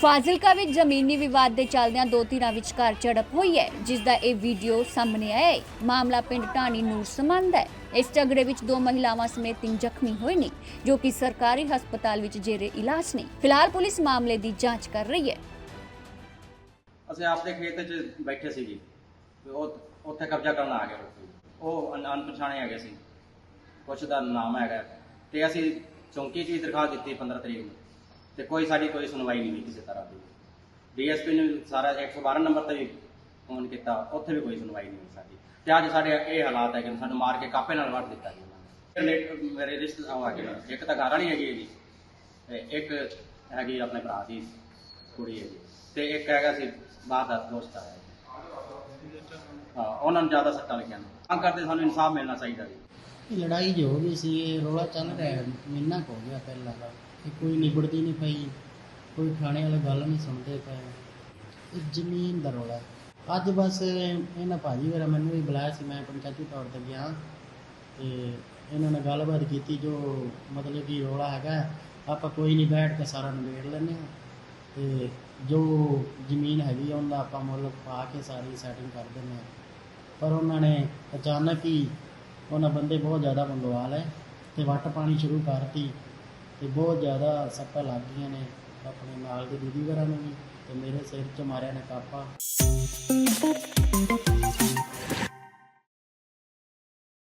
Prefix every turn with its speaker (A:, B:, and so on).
A: ਫਾਜ਼ਿਲਕਾ ਵਿੱਚ ਜ਼ਮੀਨੀ ਵਿਵਾਦ ਦੇ ਚੱਲਦਿਆਂ ਦੋ ਧਿਰਾਂ ਵਿਚਕਾਰ ਝੜਪ ਹੋਈ ਹੈ, ਜਿਸ ਦਾ ਇਹ ਵੀਡੀਓ ਸਾਹਮਣੇ ਆਇਆ ਹੈ। ਮਾਮਲਾ ਪਿੰਡ ਢਾਣੀ ਨੂਰ ਸਮੰਦ ਹੈ। ਇਸ ਝਗੜੇ ਵਿੱਚ ਦੋ ਮਹਿਲਾਵਾਂ ਸਮੇਤ ਤਿੰਨ ਜ਼ਖਮੀ ਹੋਏ ਨੇ, ਜੋ ਕਿ ਸਰਕਾਰੀ ਹਸਪਤਾਲ ਵਿੱਚ ਜੇਰੇ ਇਲਾਜ ਨੇ। ਫਿਲਹਾਲ ਪੁਲਿਸ ਮਾਮਲੇ ਦੀ ਜਾਂਚ ਕਰ ਰਹੀ ਹੈ।
B: ਅਸੀਂ ਆਪਦੇ ਖੇਤ 'ਚ ਬੈਠੇ ਸੀ ਜੀ। ਤੇ ਉਹ ਉੱਥੇ ਕਬਜ਼ਾ ਕਰਨ ਆ ਗਏ ਉਹ ਅਣਪਛਾਣੇ ਹੈਗੇ ਸੀ। ਕੁਛ ਦਾ ਨਾਮ ਹੈਗਾ। ਤੇ ਅਸੀਂ ਚੌਂਕੀ 'ਚ ਵੀ ਦਰਖਾਸਤ ਦਿੱਤੀ 15 ਤਰੀਕ ਨੂੰ। ਤੇ ਕੋਈ ਸਾਡੀ ਕੋਈ ਸੁਣਵਾਈ ਨਹੀਂ ਹੋਈ ਕਿਸੇ ਤਰ੍ਹਾਂ ਦੀ। ਡੀਐਸਪੀ ਨੂੰ ਸਾਰਾ 112 ਨੰਬਰ ਤੇ ਵੀ ਫੋਨ ਕੀਤਾ ਉੱਥੇ ਵੀ ਕੋਈ ਸੁਣਵਾਈ ਨਹੀਂ ਹੋਈ ਸਾਡੀ। ਤੇ ਅੱਜ ਸਾਡੇ ਇਹ ਹਾਲਾਤ ਹੈ ਕਿ ਸਾਨੂੰ ਮਾਰ ਕੇ ਕਾਪੇ ਨਾਲ ਵੱਢ ਦਿੱਤਾ ਜੀ ਉਹਨਾਂ ਨੇ। ਮੇਰੇ ਰਿਸ਼ਤੇਦਾਰ ਆ ਗਏ। ਇੱਕ ਤਾਂ ਘਰ ਵਾਲੀ ਹੈਗੀ ਹੈ ਜੀ ਤੇ ਇੱਕ ਹੈਗੀ ਆਪਣੇ ਭਰਾ ਦੀ ਕੁੜੀ ਹੈ ਜੀ। ਤੇ ਇੱਕ ਹੈਗਾ ਸੀ ਬਾਹਰ ਦਾ ਦੋਸਤ ਆਇਆ ਜੀ। ਹਾਂ ਉਹਨਾਂ ਨੂੰ ਜ਼ਿਆਦਾ ਸੱਟਾਂ ਲੱਗੀਆਂ ਤਾਂ ਮੰਗ ਕਰਦੇ ਸਾਨੂੰ ਇਨਸਾਫ ਮਿਲਣਾ ਚਾਹੀਦਾ ਜੀ।
C: ਲੜਾਈ ਜੋ ਵੀ ਸੀ ਇਹ ਰੌਲਾ ਚੱਲ ਰਿਹਾ ਹੈ, ਹੋ ਗਿਆ ਪਹਿਲਾਂ ਦਾ ਇਹ ਕੋਈ ਨਿਬੜਦੀ ਨਹੀਂ ਪਈ, ਕੋਈ ਖਾਣੇ ਵਾਲੇ ਗੱਲ ਨਹੀਂ ਸੁਣਦੇ ਪਏ। ਇਹ ਜ਼ਮੀਨ ਦਾ ਰੌਲਾ ਅੱਜ ਬਸ ਇਹਨਾਂ ਭਾਜੀ ਮੇਰਾ ਮੈਨੂੰ ਵੀ ਬੁਲਾਇਆ ਸੀ, ਮੈਂ ਪੰਚਾਇਤੀ ਤੌਰ ਤੇ ਗਿਆ। ਤੇ ਇਹਨਾਂ ਨਾਲ ਗੱਲਬਾਤ ਕੀਤੀ, ਜੋ ਮਤਲਬ ਕਿ ਰੌਲਾ ਹੈਗਾ ਆਪਾਂ ਕੋਈ ਨਹੀਂ ਬੈਠ ਕੇ ਸਾਰਾ ਨਿਬੇੜ ਲੈਂਦੇ ਹਾਂ। ਤੇ ਜੋ ਜ਼ਮੀਨ ਹੈਗੀ ਆ, ਉਹਦਾ ਆਪਾਂ ਮੁੱਲ ਪਾ ਕੇ ਸਾਰੀ ਸੈਟਿੰਗ ਕਰ ਦਿੰਦੇ ਹਾਂ। ਪਰ ਉਹਨਾਂ ਨੇ ਅਚਾਨਕ ਹੀ ਉਹਨਾਂ ਬੰਦੇ ਬਹੁਤ ਜ਼ਿਆਦਾ ਮੰਗਵਾ ਲਏ ਤੇ ਵੱਟ ਪਾਣੀ ਸ਼ੁਰੂ ਕਰਤੀ। ਤੇ ਬਹੁਤ ਜ਼ਿਆਦਾ ਸੱਟਾਂ ਲੱਗ ਗਈਆਂ ਨੇ ਆਪਣੇ ਨਾਲ ਦੇ ਦੀਦੀ ਘਰਾਂ ਨੂੰ ਵੀ ਤੇ ਮੇਰੇ ਸਿਰ 'ਚ ਮਾਰਿਆ ਨੇ ਕਾਪਾ।